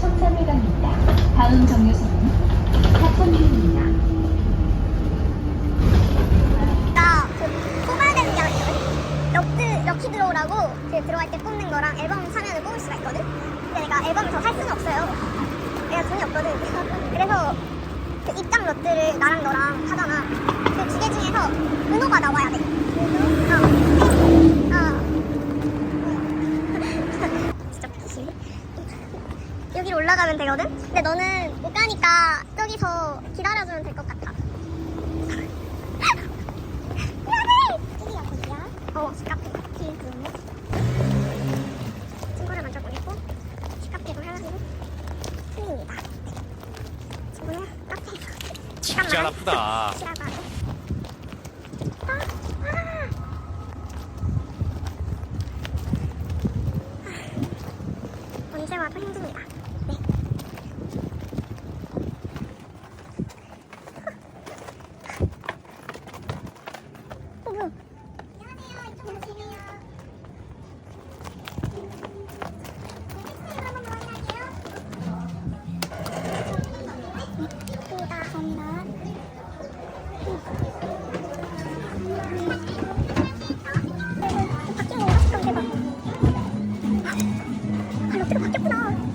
성산을 갑니다. 다음 정류소는 사천역입니다. 나 소발대장이거든. 럭드 럭키 들어오라고 그 들어갈 때 뽑는 거랑 앨범 사면을 뽑을 수가 있거든. 근데 내가 앨범을 더 살 수는 없어요. 내가 돈이 없거든. 그래서 그 입장 럭들를 나랑 너랑 하잖아. 그 두 개 중에서 은호가 나와야 돼. 은호? 어. 여기로 올라가면 되거든? 근데 너는 못 가니까 저기서 기다려주면 될 것 같아. 어, 친구를 먼저 보냈고, 식카페로 해가지고 틀립니다. 친구는 카페에서. 진짜 나쁘다. 싫어하고 하고. 언제 와도 힘듭니다. 깜짝깜짝구나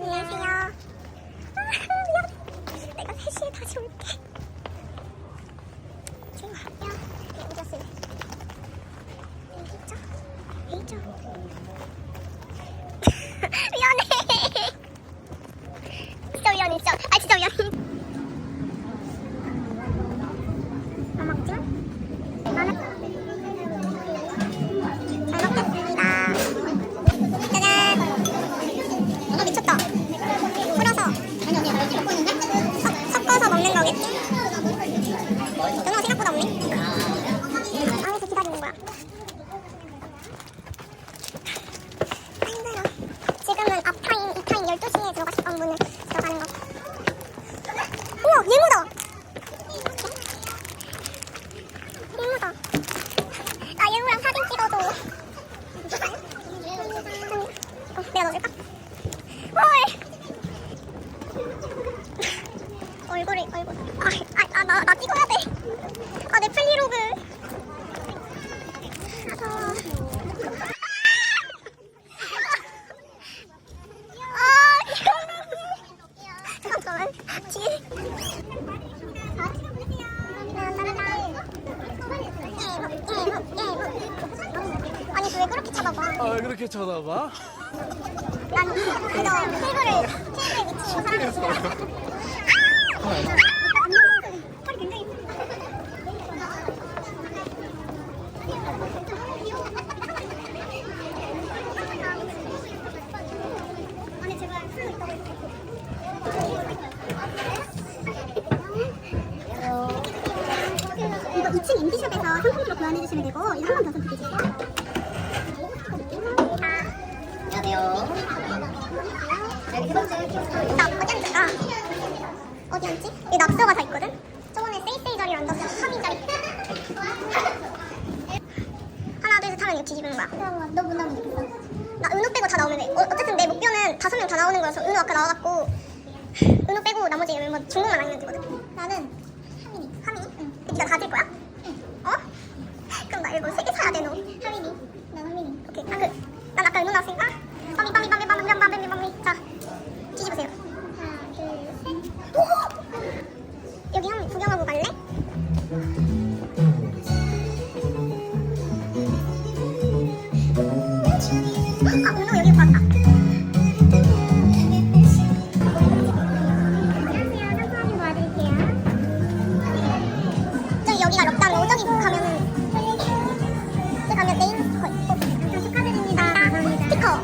你要 어, 내가 뭐 넣어줄까? 그렇게 쳐다봐? 난 있다고 이거 2층 인디숍에서 상품으로 교환해주시면 되고 이거 한번 더 선택해주세요. 여기 세 번째 킹스토리. 나 어디 앉을까? 어디 앉지? 이 낙서가 다 있거든? 저번에 세이세이 자리를 앉았어 3인 자리 하나 둘 셋 하면 이거 뒤집는 거야 너무 너무 좋겠어. 나 은호 빼고 다 나오면 돼 어, 어쨌든 내 목표는 다섯 명 다 나오는 거여서 은호 아까 나와갖고 은호 빼고 나머지 멤버 중국만 아니면 되거든 나는 하민이 하민이? 응 네가 다질 거야?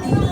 감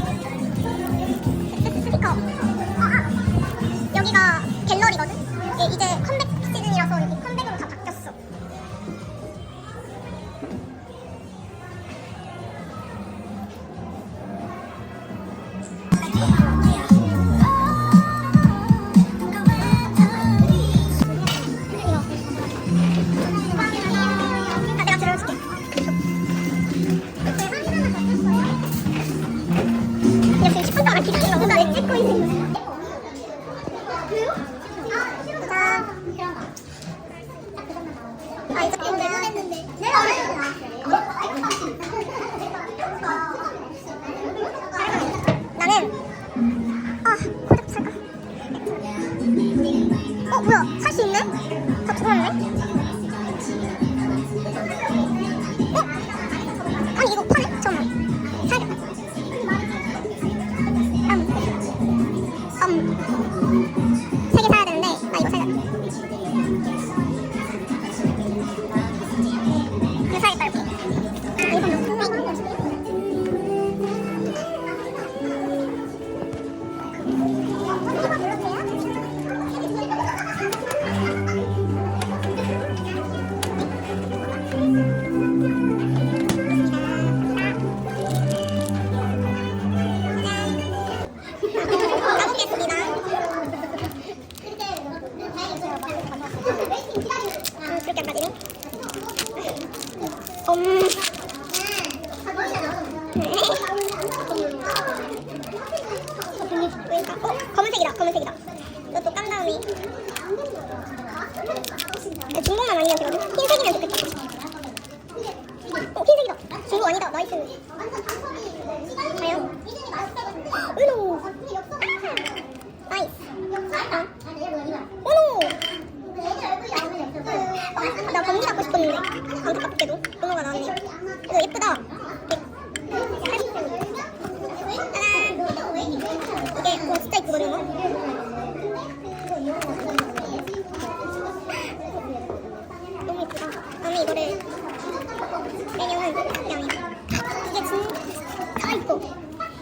이거를 빼면은 그냥 이게 진짜 이뻐.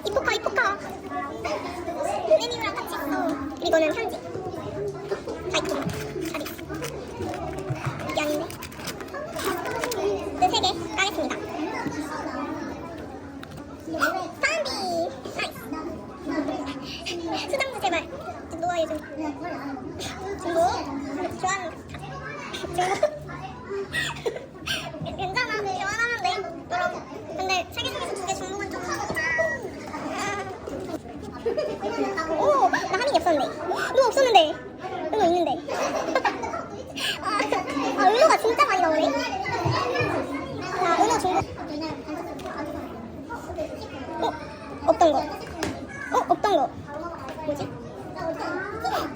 이뻐카 이뻐카. 메뉴랑 같이 있어. 그리고 이거는 현지. 다 있고 잘 있어. 이게 아닌데. 네세 개 까겠습니다. 파운디 나이스. 수당도 제발. 노아 요즘 중국 좋아하는 중국 괜찮아 교환하면 돼 여러분 근데 세 개 중에서 두 개 중국은 좀 오, 나 하민이 없었는데. 너 없었는데. 은호 있는데. 아, 아, 은호가 진짜 많이 나오네. 아, 은호 중국. 어, 없던 거. 어, 없던 거. 뭐지?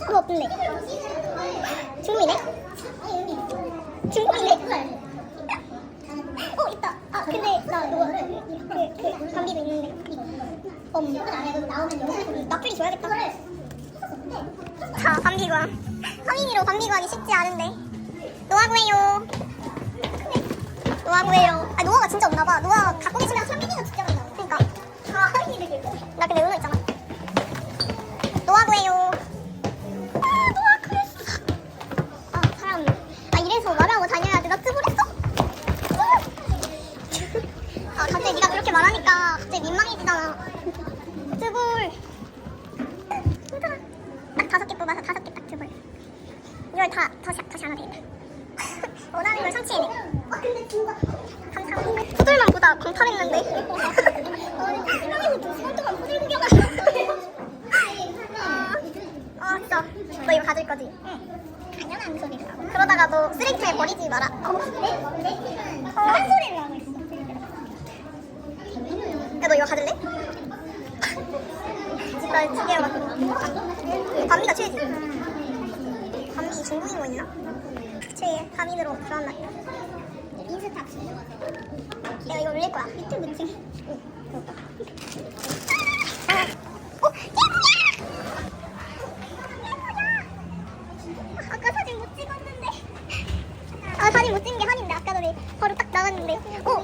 그거 없던데. 중국이네? 어, 어 있다. 아 근데 나 이거 그, 그 감기도 있는데. 음. 나플리 줘야겠다. 자 감비관. 성인이로 감비관이 쉽지 않은데. 노아 구해요. 아 노아가 진짜 없나 봐. 노아 갖고 계시면 진짜 많이 나와. 그러니까. 아 나 근데 은호 있잖아. 뜨불. 힘들어. 딱 다섯 개 뽑아서 다섯 개딱 뜨불. 이걸 다 다시 다시 하나 되겠다. 원하는 걸 성취해내. 아 근데 진짜 감사합니다. 푸들만 보다 광탈했는데. 아 진짜 너 이거 가질 거지? 응. 당연한 소리를 하고. 그러다가 너 쓰레기통에 버리지 마라. 어? 한 소리를 하고 있어. 야 너 이거 가질래? 나 두 개로 갖고. 밤미가 최애지. 밤미 중국인 거 있나? 최애. 밤인으로 들어왔나? 인스타. 내가 이거 올릴 거야. 유튜브 층. 어, 예쁘냐! 아까 사진 못 찍었는데. 아 사진 못 찍은 게 한인데 아까 전에 바로 딱 나갔는데. 어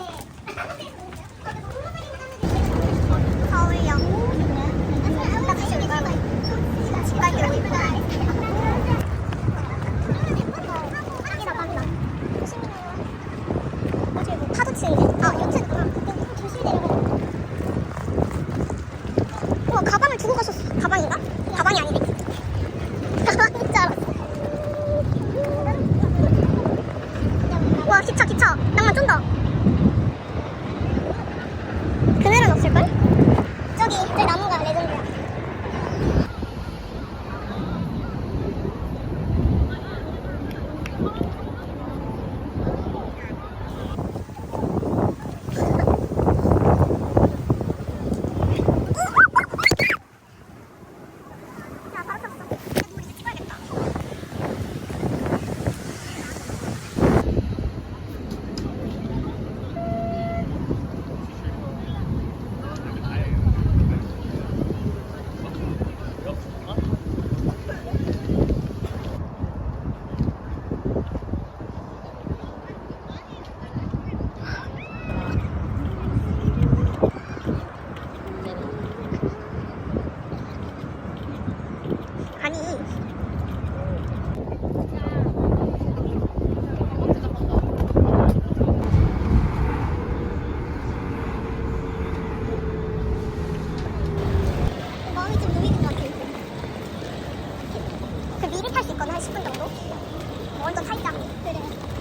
공급할 수 있거든 한 10분 정도. 뭐 완전 타이다 그래.